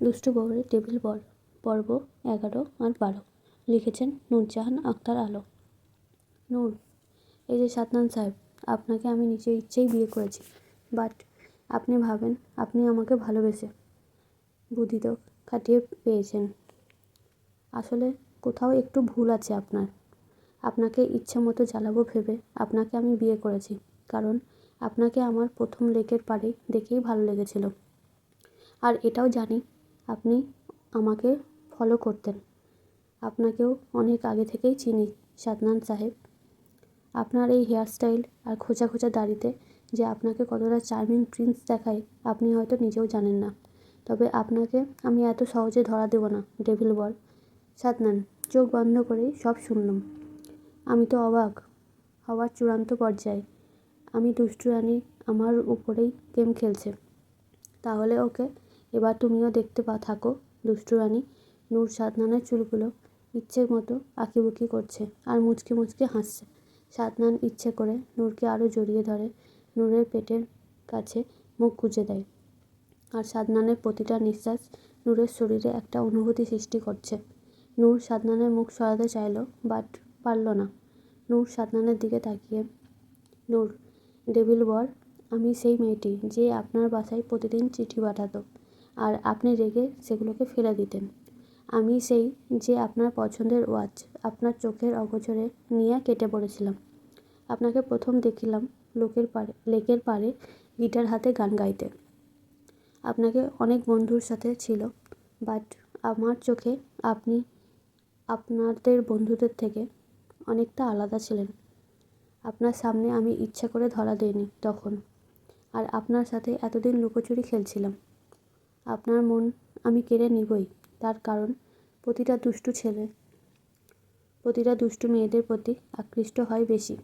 দুষ্টু বউয়ের টেবিল বর পর্ব এগারো আর বারো। লিখেছেন নূরজাহান আক্তার আলো। নূর, এই যে সাতনান সাহেব, আপনাকে আমি নিজের ইচ্ছেই বিয়ে করেছি, বাট আপনি ভাবেন আপনি আমাকে ভালোবেসে বুদ্ধি তো খাটিয়ে পেয়েছেন। আসলে কোথাও একটু ভুল আছে আপনার। আপনাকে ইচ্ছে মতো জ্বালাবো ভেবে আপনাকে আমি বিয়ে করেছি, কারণ আপনাকে আমার প্রথম লেকের পাড়ে দেখেই ভালো লেগেছিল। আর এটাও জানি আপনি আমাকে ফলো করতেন। আপনাকেও অনেক আগে থেকেই চিনি, সাদনান সাহেব। আপনার এই হেয়ারস্টাইল আর খোঁচা খোঁচা দাড়িতে যে আপনাকে কতটা চার্মিং প্রিন্স দেখায়, আপনি হয়তো নিজেও জানেন না। তবে আপনাকে আমি এত সহজে ধরা দেব না ডেভিল বল। সাদনান, চোখ বন্ধ করেই সব শুনলাম। আমি তো অবাক, হওয়ার চূড়ান্ত পর্যায়ে। আমি দুষ্টু রানী আমার উপরেই গেম খেলছে। তাহলে ওকে এবার তুমিও দেখতে পা, থাকো, দুষ্টু রানী। নূর সাদনানের চুলগুলো ইচ্ছে মতো আঁকিবুকি করছে আর মুচকি মুচকি হাসছে। সাদনান ইচ্ছে করে নূরকে আরও জড়িয়ে ধরে, নূরের পেটের কাছে মুখ গুজে দেয়। আর সাদনানের প্রতিটা নিঃশ্বাস নূরের শরীরে একটা অনুভূতি সৃষ্টি করছে। নূর সাদনানের মুখ সরাতে চাইল, বাট পারল না। নূর সাদনানের দিকে তাকিয়ে, নূর, ডেভিল বর আমি সেই মেয়েটি যে আপনার বাসায় প্রতিদিন চিঠি পাঠাতো। আর আপনি রেগে সেগুলোকে ফেলে দিতেন। আমি সেই যে আপনার পছন্দের ওয়াচ আপনার চোখের অগোচরে নিয়ে কেটে পড়েছিলাম। আপনাকে প্রথম দেখিলাম লোকের পাড়ে, লেকের পাড়ে গিটার হাতে গান গাইতে। আপনাকে অনেক বন্ধুর সাথে ছিল বাট আমার চোখে আপনি, আপনাদের বন্ধুদের থেকে অনেকটা আলাদা ছিলেন। আপনার সামনে আমি ইচ্ছা করে ধরা দিইনি তখন, আর আপনার সাথে এতদিন লুকোচুরি খেলছিলাম। আপনার মন আমি কেড়ে নিবই, তার কারণ প্রতিটা দুষ্টু ছেলে, প্রতিটা দুষ্টু মেয়েদের প্রতি আকৃষ্ট হয় বেশি।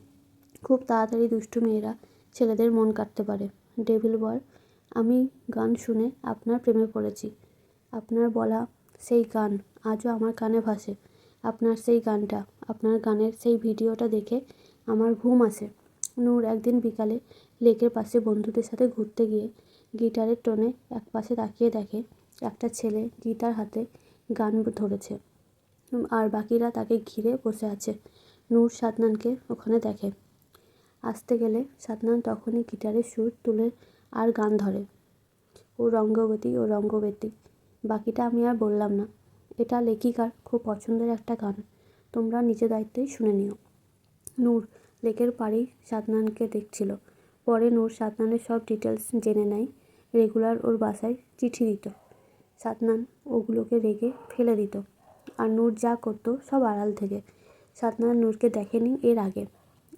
খুব তাড়াতাড়ি দুষ্টু মেয়েরা ছেলেদের মন কাটতে পারে। ডেভিল বল আমি গান শুনে আপনার প্রেমে পড়েছি। আপনার বলা সেই গান আজও আমার কানে ভাসে। আপনার সেই গানটা, আপনার গানের সেই ভিডিওটা দেখে আমার ঘুম আসে। নূর একদিন বিকালে লেকের পাশে বন্ধুদের সাথে ঘুরতে গিয়ে গিটারের টোনে এক পাশে তাকিয়ে দেখে একটা ছেলে গিটার হাতে গান ধরেছে। আর বাকিরা তাকে ঘিরে বসে আছে। নূর সাদনানকে ওখানে দেখে। আসতে গেলে সাদনান তখনই গিটারের সুর তুলে আর গান ধরে। ও রঙ্গবতী ও রঙ্গবতী বাকিটা আমি আর বললাম না। এটা লেখিকার খুব পছন্দের একটা গান। তোমরা নিজের দায়িত্বেই শুনে নিও। নূর লেকের পাড়েই সাদনানকে দেখছিল। পরে নূর সাদনানের সব ডিটেলস জেনে নেয়। রেগুলার ওর বাসায় চিঠি দিত। সাদনান ওগুলোকে রেগে ফেলে দিত। আর নূর যা করতো সব আড়াল থেকে। সাদনান নূরকে দেখেনি এর আগে।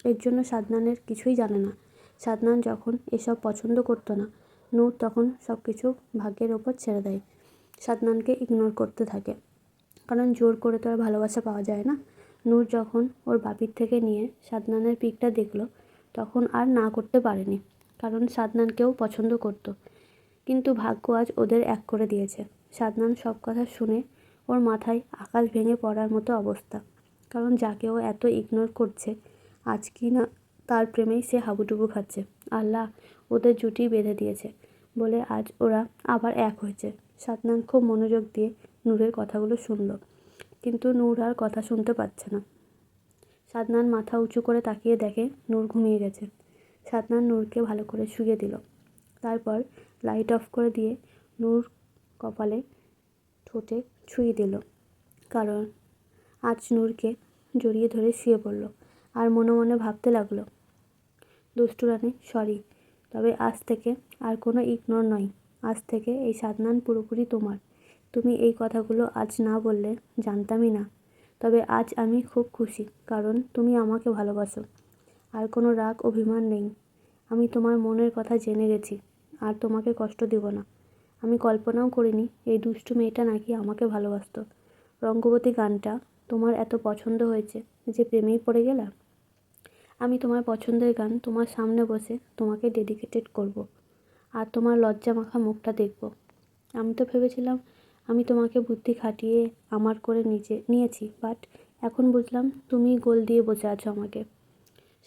এর জন্য সাদনানের কিছুই জানে না। সাদনান যখন এসব পছন্দ করতো না, নূর তখন সব কিছু ভাগ্যের ওপর ছেড়ে দেয়। সাদনানকে ইগনোর করতে থাকে। কারণ জোর করে তো আর ভালোবাসা পাওয়া যায় না। নূর যখন ওর বাপির থেকে নিয়ে সাদনানের পিকটা দেখল, তখন আর না করতে পারেনি। কারণ সাদনানকেও পছন্দ করতো। কিন্তু ভাগ্য আজ ওদের এক করে দিয়েছে। সাদনান সব কথা শুনে ওর মাথায় আকাশ ভেঙে পড়ার মতো অবস্থা। কারণ যাকে ও এত ইগনোর করছে, আজ কি না তার প্রেমেই সে হাবুডুবু খাচ্ছে। আল্লাহ ওদের জুটি বেঁধে দিয়েছে বলে আজ ওরা আবার এক হয়েছে। সাদনান খুব মনোযোগ দিয়ে নূরের কথাগুলো শুনল, কিন্তু নূর আর কথা শুনতে পাচ্ছে না। সাদনান মাথা উঁচু করে তাকিয়ে দেখে নূর ঘুমিয়ে গেছে। সাদনান নূরকে ভালো করে শুয়ে দিল। তারপর লাইট অফ করে দিয়ে নূর কপালে ঠোঁটে ছুঁয়ে দিল। কারণ আজ নূরকে জড়িয়ে ধরে শুয়ে পড়ল আর মনে মনে ভাবতে লাগল, দুষ্টু রানী সরি তবে আজ থেকে আর কোনো ইগনোর নয়। আজ থেকে এই সাদনান পুরোপুরি তোমার। তুমি এই কথাগুলো আজ না বললে জানতামই না। তবে আজ আমি খুব খুশি, কারণ তুমি আমাকে ভালোবাসো। আর কোনো রাগ, অভিমান নেই। আমি তোমার মনের কথা জেনে গেছি। আর তোমাকে কষ্ট দেব না। আমি কল্পনাও করিনি এই দুষ্টু মেয়েটা নাকি আমাকে ভালোবাসতো। রঙ্গবতী গানটা তোমার এত পছন্দ হয়েছে যে প্রেমেই পড়ে গেলাম? আমি তোমার পছন্দের গান তোমার সামনে বসে তোমাকে ডেডিকেটেড করব। আর তোমার লজ্জা মাখা মুখটা দেখব। আমি তো ভেবেছিলাম আমি তোমাকে বুদ্ধি খাটিয়ে আমার করে নিচে নিয়েছি বাট এখন বুঝলাম তুমি গোল দিয়ে বসে আছো আমাকে।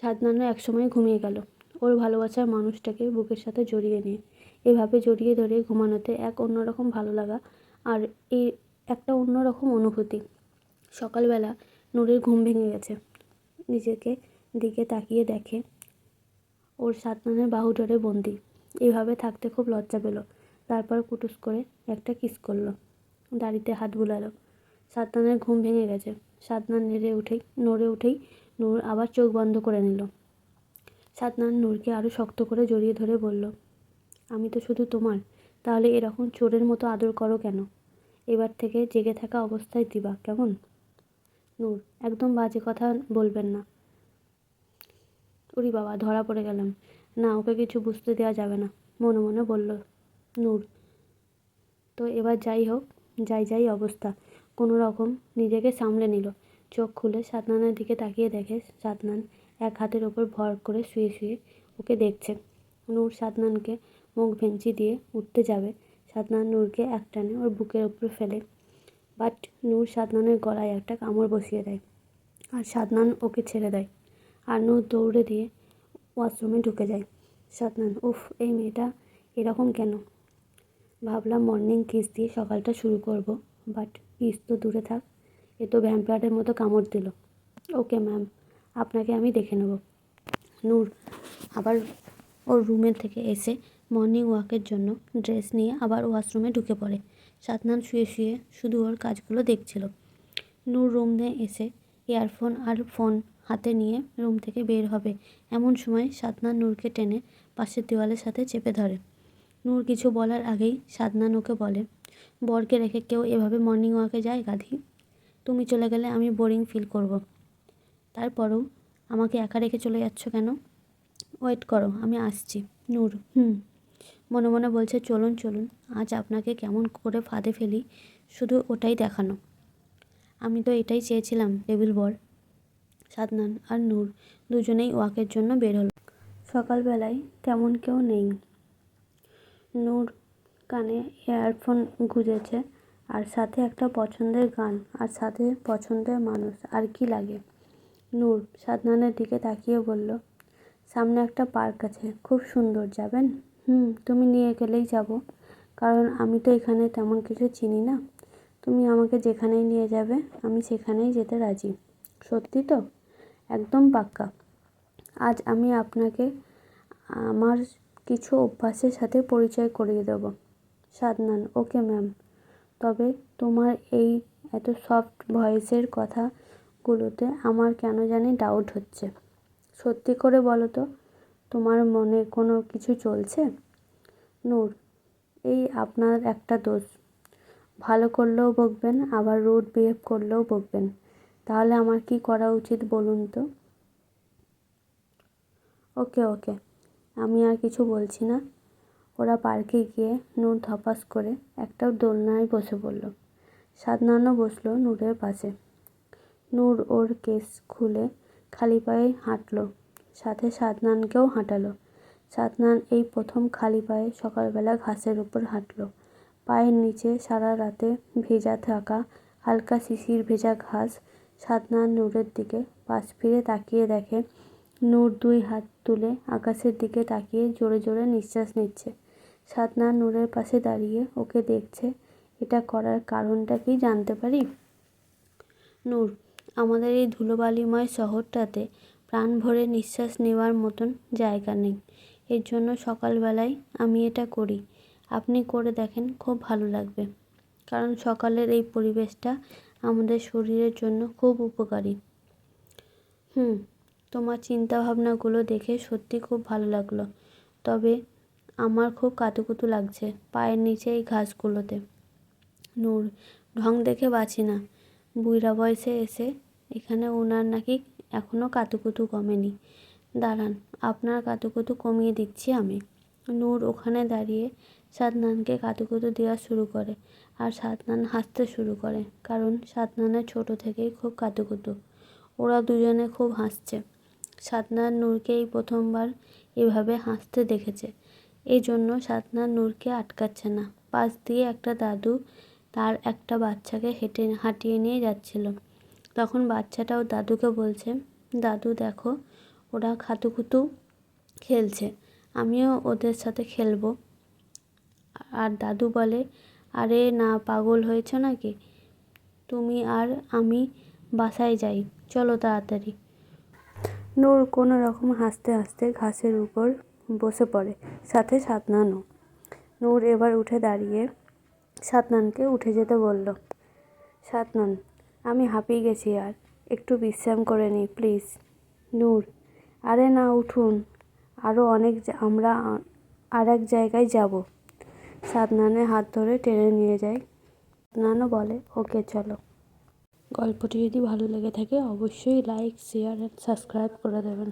সাদনানো একসময় ঘুমিয়ে গেল। ওর ভালোবাসার মানুষটাকে বুকের সাথে জড়িয়ে নিয়ে। এভাবে জড়িয়ে ধরে ঘুমানোতে এক অন্যরকম ভালো লাগা আর এই একটা অন্যরকম অনুভূতি। সকালবেলা নূরের ঘুম ভেঙে গেছে। নিজেকে দিকে তাকিয়ে দেখে ওর সাতনানের বাহু ধরে বন্দি। এভাবে থাকতে খুব লজ্জা পেল। তারপর কুটুস করে একটা কিস করল। দাড়িতে হাত বুলালো। সাতনানের ঘুম ভেঙে গেছে। সাতনান নেড়ে উঠেই, নড়ে উঠেই নূর আবার চোখ বন্ধ করে নিল। সাতনান নূরকে আরও শক্ত করে জড়িয়ে ধরে বলল, আমি তো শুধু তোমার। তাহলে এরকম চোরের মতো আদর করো কেন? এবার থেকে জেগে থাকা অবস্থায় দিবা, কেমন? নূর, একদম বাজে কথা বলবেন না। উরি বাবা, ধরা পড়ে গেলাম। না, ওকে কিছু বুঝতে দেওয়া যাবে না। মনে মনে বলল নূর, তো এবার যাই হোক, যাই যাই অবস্থা। কোনো রকম নিজেকে সামলে নিল। চোখ খুলে সাতনানের দিকে তাকিয়ে দেখে সাতনান এক হাতের ওপর ভর করে শুয়ে শুয়ে ওকে দেখছে। নূর সাতনানকে মুখ ভেঞ্চি দিয়ে উঠতে যাবে। সাতনান নূরকে এক টানে ওর বুকের ওপর ফেলে। বাট নূর সাদনানের গলায় একটা কামড় বসিয়ে দেয় আর সাদনান ওকে ছেড়ে দেয় আর নূর দৌড়ে দিয়ে ওয়াশরুমে ঢুকে যায়। সাদনান, উফ, এই মেয়েটা এরকম কেন? ভাবলাম মর্নিং কিস দিয়ে সকালটা শুরু করব বাট কিস তো দূরে থাক। এ তো ভ্যাম্পায়ারের মতো কামড় দিল। ওকে ম্যাম আপনাকে আমি দেখে নেব। নূর আবার ওর রুমের থেকে এসে মর্নিং ওয়াকের জন্য ড্রেস নিয়ে আবার ওয়াশরুমে ঢুকে পড়ে। সাতনান শুয়ে শুয়ে শুধু ওর কাজগুলো দেখছিল। নূর রুমে এসে ইয়ারফোন আর ফোন হাতে নিয়ে রুম থেকে বের হবে। এমন সময় সাতনান নূরকে টেনে পাশের দেওয়ালের সাথে চেপে ধরে। নূর কিছু বলার আগেই সাদনান ওকে বলে, বরকে রেখে কেউ এভাবে মর্নিং ওয়াকে যায় গাধি? তুমি চলে গেলে আমি বোরিং ফিল করব। তারপরেও আমাকে একা রেখে চলে যাচ্ছ কেন? ওয়েট করো, আমি আসছি। নূর, হুম। মনে মনে বলছে, চলুন চলুন, আজ আপনাকে কেমন করে ফাঁদে ফেলি, শুধু ওটাই দেখানো। আমি তো এটাই চেয়েছিলাম, টেবিল বর সাদনান আর নূর দুজনেই ওয়াকের জন্য বের হলো। সকালবেলায় তেমন কেউ নেই। নূর কানে ইয়ারফোন গুঁজেছে, আর সাথে একটা পছন্দের গান, আর সাথে পছন্দের মানুষ, আর কি লাগে? নূর সাদনানের দিকে তাকিয়ে বলল, সামনে একটা পার্ক আছে, খুব সুন্দর, যাবেন? হুম, তুমি নিয়ে গেলেই যাব, কারণ আমি তো এখানে তেমন কিছু চিনি না। তুমি আমাকে যেখানেই নিয়ে যাবে, আমি সেখানেই যেতে রাজি। সত্যি তো? একদম পাক্কা। আজ আমি আপনাকে আমার কিছু অভ্যাসের সাথে পরিচয় করিয়ে দেবো। সাদনান ওকে ম্যাম, তবে তোমার এই এত সফট ভয়েসের কথাগুলোতে আমার কেন জানি ডাউট হচ্ছে। সত্যি করে বলো তো, তোমার মনে কোনো কিছু চলছে? নূর, এই আপনার একটা দোষ। ভালো করলেও বকবেন, আবার রুড বিহেভ করলেও বকবেন। তাহলে আমার কি করা উচিত বলুন তো? ওকে ওকে, আমি আর কিছু বলছি না। ওরা পার্কে গিয়ে নূর ধপাস করে একটা দোলনায় বসে পড়ল। সাদনানও বসল নূরের পাশে। নূর ওর কেস খুলে খালি পায়ে হাঁটলো। সাথে সাদনানকেও হাঁটালো। সাদনান এই প্রথম খালি পায়ে সকালবেলা ঘাসের উপর হাঁটলো। পায়ের নিচে সারা রাতে ভেজা থাকা হালকা শিশির ভেজা ঘাস সাদনান নূরের দিকে পাশ ফিরে তাকিয়ে দেখে, নূর দুই হাত তুলে আকাশের দিকে তাকিয়ে জোরে জোরে নিঃশ্বাস নিচ্ছে। সাদনান নূরের পাশে দাঁড়িয়ে ওকে দেখছে, এটা করার কারণটা কি জানতে পারি? নূর আমাদের এই ধুলোবালিময় শহরটাতে প্রাণ ভরে নিঃশ্বাস নেওয়ার মতন জায়গা নেই। এর জন্য সকালবেলায় আমি এটা করি। আপনি করে দেখেন, খুব ভালো লাগবে। কারণ সকালের এই পরিবেশটা আমাদের শরীরের জন্য খুব উপকারী। হুম, তোমার চিন্তাভাবনাগুলো দেখে সত্যি খুব ভালো লাগল। তবে আমার খুব কাতুকুতু লাগছে পায়ের নিচে এই ঘাসগুলোতে। নূর, ঢং দেখে বাঁচি না। বুইরা বয়সে এসে এখানে ওনার নাকি এখনও কাতুকুতু কমেনি। দাঁড়ান, আপনার কাতুকুতু কমিয়ে দিচ্ছি আমি। নূর ওখানে দাঁড়িয়ে সাদনানকে কাতুকুতু দেওয়া শুরু করে আর সাদনান হাসতে শুরু করে, কারণ সাদনানের ছোটো থেকেই খুব কাতুকুতু। ওরা দুজনে খুব হাসছে। সাদনান নূরকে এই প্রথমবার এভাবে হাসতে দেখেছে। এই জন্য সাদনান নূরকে আটকাচ্ছে না। পাশ দিয়ে একটা দাদু তার একটা বাচ্চাকে হেঁটে, হাঁটিয়ে নিয়ে যাচ্ছিল। তখন বাচ্চাটাও দাদুকে বলছে, দাদু, দেখো, ওরা খাতুকুতু খেলছে। আমিও ওদের সাথে খেলব। আর দাদু বলে, আরে না, পাগল হয়েছ নাকি? তুমি আর আমি বাসায় যাই। চলো তাড়াতাড়ি। নূর কোনো রকম হাসতে হাসতে ঘাসের উপর বসে পড়ে, সাথে সাতনানও নূর এবার উঠে দাঁড়িয়ে সাতনানকে উঠে যেতে বলল, সাতনান, আমি হাঁপিয়ে গেছি আর। একটু বিশ্রাম করে নিই প্লিজ। নূর, আরে না, উঠুন। আরও অনেক আমরা আর এক জায়গায় যাব। সাতনানের হাত ধরে টেনে নিয়ে যায়। সাতনানও বলে, ওকে, চলো। গল্পটি যদি ভালো লেগে থাকে, অবশ্যই লাইক, শেয়ার অ্যান্ড সাবস্ক্রাইব করে দেবেন।